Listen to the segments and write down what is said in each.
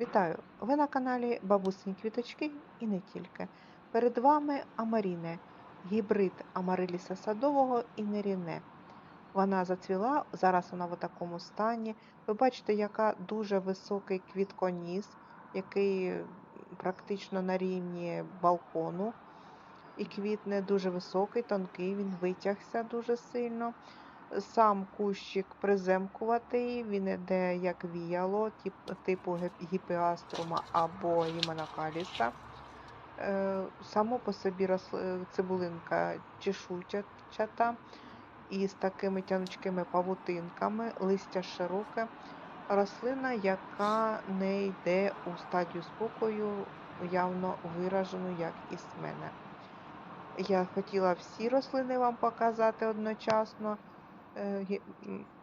Вітаю! Ви на каналі Бабусині Квіточки і не тільки. Перед вами Амаріне, гібрид Амариліса садового і Неріне. Вона зацвіла, зараз вона в такому стані. Ви бачите, яка дуже високий квітконіс, який практично на рівні балкону. І квітне дуже високий, тонкий, він витягся дуже сильно. Сам кущик приземкуватий, він іде як віяло, тип- типу гіпеаструма або гіменокаліса. Е, Само по собі цибулинка чешуйчата і з такими тянучкими павутинками, листя широке. Рослина, яка не йде у стадію спокою, явно виражену, як і з мене. Я хотіла всі рослини вам показати одночасно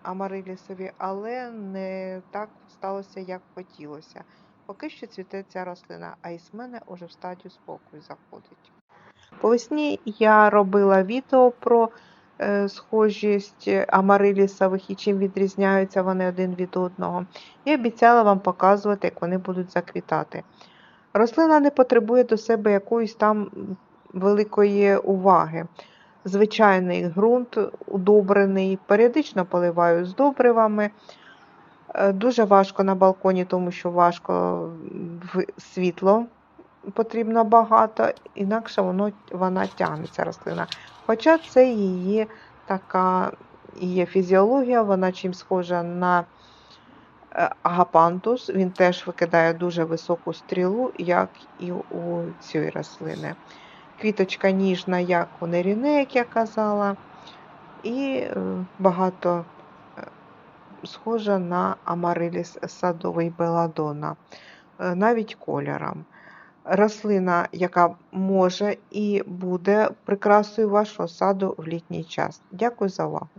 амарилісові, але не так сталося, як хотілося. Поки що цвіте ця рослина, а із мене уже в стадію спокою заходить. По весні я робила відео про е, схожість амарилісових і чим відрізняються вони один від одного. І обіцяла вам показувати, як вони будуть заквітати. Рослина не потребує до себе якоїсь там великої уваги. Звичайний ґрунт удобрений, періодично поливаю з добривами. Е, Дуже важко на балконі, тому що важко в- світло потрібно багато, інакше воно, вона тягнеться рослина. Хоча це її така є фізіологія, вона чим схожа на е, агапантус, він теж викидає дуже високу стрілу, як і у цієї рослини. Квіточка ніжна, як у неріне, як я казала, і е, багато е, схожа на амариліс садовий беладона, е, навіть кольором. Рослина, яка може і буде прикрасою вашого саду в літній час. Дякую за увагу.